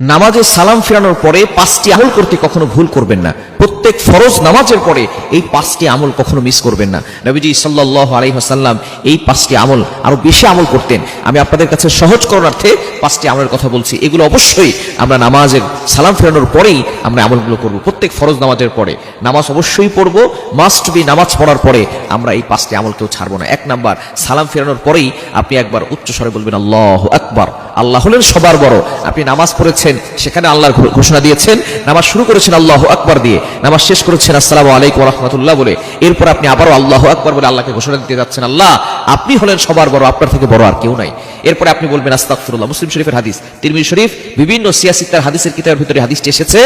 নামাজে সালাম ফেরানোর পরে পাঁচটি আহুল করতে কখনো ভুল করবেন না। প্রত্যেক ফরজ নামাজের পরে এই পাঁচটি আমল কখনো মিস করবেন না। নবীজি সাল্লাহ আলহিহাসাল্লাম এই পাঁচটি আমল আরও বেশি আমল করতেন। আমি আপনাদের কাছে সহজ করণার্থে পাঁচটি আমলের কথা বলছি। এগুলো অবশ্যই আমরা নামাজের সালাম ফেরানোর পরেই আমরা আমলগুলো করব। প্রত্যেক ফরজ নামাজের পরে। নামাজ অবশ্যই পড়ব। মাস্ট বি নামাজ পড়ার পরে আমরা এই পাঁচটি আমল কেউ ছাড়বো না। এক নাম্বার, সালাম ফেরানোর পরেই আপনি একবার উচ্চ স্বরে বলবেন, আল্লাহ আকবার। আল্লাহ হলেন সবার বড়। আপনি নামাজ পড়েছেন, সেখানে আল্লাহর ঘোষণা দিয়েছেন। নামাজ শুরু করেছেন, আল্লাহ আকবার দিয়ে। নামাজ শেষ করেছেন, আসসালামু আলাইকুম রহমতুল্লাহ বলে। এরপর আপনি আবারও আল্লাহ আকবর বলে আল্লাহকে ঘোষণা দিতে যাচ্ছেন, আল্লাহ, আপনি হলেন সবার বড়, আপনার থেকে বড় আর কেউ নাই। এরপরে আপনি বলবেন, আস্তাগফিরুল্লাহ, মুসলিম শরীফের হাদিস, তিরমিজ শরীফ, বিভিন্ন সিয়াসিতার হাদিসের কিতাবের ভিতরে হাদিসটি এসেছে।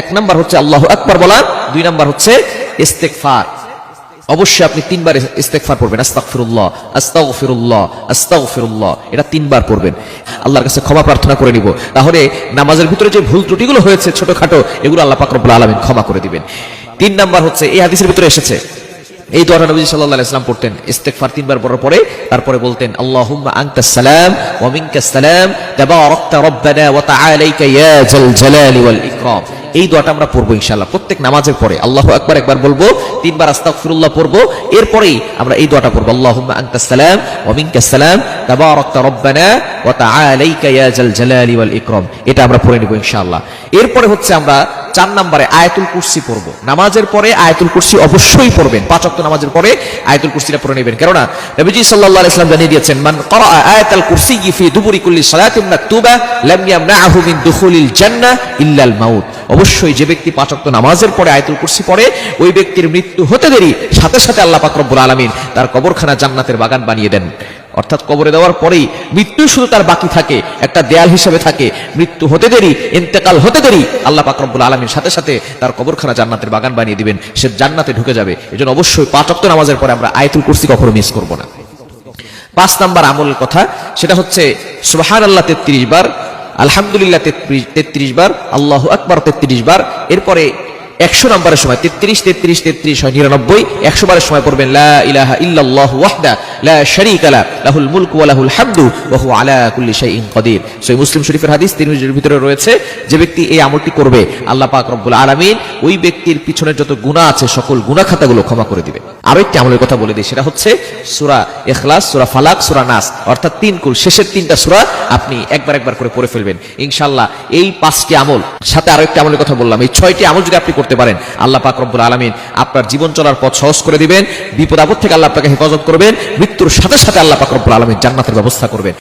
এক নম্বর হচ্ছে আল্লাহ আকবর বলা দুই নাম্বার হচ্ছে ইস্তেগফার। অবশ্যই আপনি তিনবার ইস্তেগফার পড়বেন। আস্তাগফিরুল্লাহ আস্তাগফিরুল্লাহ আস্তাগফিরুল্লাহ। এটা তিনবার পড়বেন। আল্লাহর কাছে ক্ষমা প্রার্থনা করে নিব। তাহলে নামাজের ভিতরে যে ভুল ত্রুটিগুলো হয়েছে ছোটখাটো, এগুলো আল্লাহ পাক রব্বুল আলামিন ক্ষমা করে দিবেন। তিন নাম্বার হচ্ছে, এই হাদিসের ভিতরে এসেছে, এই দোয়াটা নবী সাল্লাল্লাহু আলাইহি সাল্লাম পড়তেন। ইস্তেগফার তিনবার পড়ার পরে, তারপরে বলতেন, আল্লাহুম্মা আনতাস সালাম ওয়া মিনকাস সালাম, তাবারাকতা রব্বানা ওয়া তাআলাইকা ইয়া জাল জালালি ওয়াল ইকরাম। এই দোয়াটা আমরা পড়ব ইনশাল্লাহ প্রত্যেক নামাজের পরে, আল্লাহ একবার একবার বলব, তিনবার আস্তাগফিরুল্লাহ পড়ব, এরপরেই আমরা এই দোয়াটা পড়ব আল্লাহ আনতাস সালাম ওয়া মিনকাস সালাম রব্বানা এটা আমরা পড়ে নিব ইনশাআল্লাহ। এরপরে হচ্ছে আমরা চার নম্বরে আয়াতুল কুরসি পড়ব। নামাজের পরে আয়াতুল কুরসি অবশ্যই পড়বেন। পাঁচ ওয়াক্ত নামাজের পরে আয়াতুল কুরসিটা পড়ে নেবেন। কেননা নবীজি সাল্লাল্লাহু আলাইহি সাল্লাম জানিয়ে দিয়েছেন, মান ক্বারা আয়াতাল কুরসি ফি দুবুরি কুল্লি সালাতিন মাকতুবা লাম ইয়ামনাহু মিন দুখুলিল জান্নাহ ইল্লাল মাউত। অবশ্যই যে ব্যক্তি পাঁচ ওয়াক্ত নামাজের পরে আয়াতুল কুরসি পড়ে, ওই ব্যক্তির মৃত্যু হতে দেরি। সাথে সাথে আল্লাহ পাক আলামিন তার কবরখানা জান্নাতের বাগান বানিয়ে দেন। অর্থাৎ কবরে দেওয়ার পরেই মৃত্যু শুধু তার বাকি থাকে, একটা দেয়াল হিসেবে থাকে। মৃত্যু হতে দেরি, ইন্তেকাল হতে দেরি। আল্লাহ পাক রব্বুল আলমীর সাথে সাথে তার কবরখানা জান্নাতের বাগান বানিয়ে দিবেন, সে জান্নাতে ঢুকে যাবে। এজন্য অবশ্যই পাঁচক্ত নামাজের পরে আমরা আয়তুল কুরসি কখনো মিস করব না। পাঁচ নাম্বার আমলের কথা, সেটা হচ্ছে সুবাহান আল্লাহ তেত্রিশ বার, আলহামদুলিল্লাহ তেত্রিশ বার, আল্লাহ আকবর তেত্রিশ বার, এরপরে একশো নম্বরের সময়, তেত্রিশ তেত্রিশ তেত্রিশ হয় নিরানব্বই, একশো বারের সময় পড়বেন, লা ইলাহা ইল্লাল্লাহ ওয়াহদা লা শারীকা লা, লাহুল মুলকু ওয়া লাহুল হামদু, ওয়া হুয়া আলা কুল্লি শাইইন মুসলিম শরীফের হাদিস ভিতরে রয়েছে, যে ব্যক্তি এই আমলটি করবে, আল্লাহ পাক রব্বুল আলামিন ওই ব্যক্তির পিছনে যত গুনাহ আছে, সকল গুনাহ খাতাগুলো ক্ষমা করে দিবে একটি আমলের কথা বলে দিই, সেটা হচ্ছে সূরা ইখলাস, সূরা ফালাক, সূরা নাস, অর্থাৎ তিন কুল, শেষের তিনটা সূরা আপনি একবার একবার করে পড়ে ফেলবেন। ইনশাআল্লাহ এই পাঁচটি আমল, সাথে আরও একটি আমলের কথা বললাম, এই ছয়টি আমল যদি আপনি করতে পারেন, আল্লাহ পাক রব্বুল আলামিন আপনার জীবন চলার পথ সহজ করে দিবেন, বিপদ আপদ থেকে আল্লাহ আপনাকে হেফাজত করবেন মৃত্যুর সাথে সাথে আল্লাহ পাক আলমী জান্নাতের ব্যবস্থা করবেন।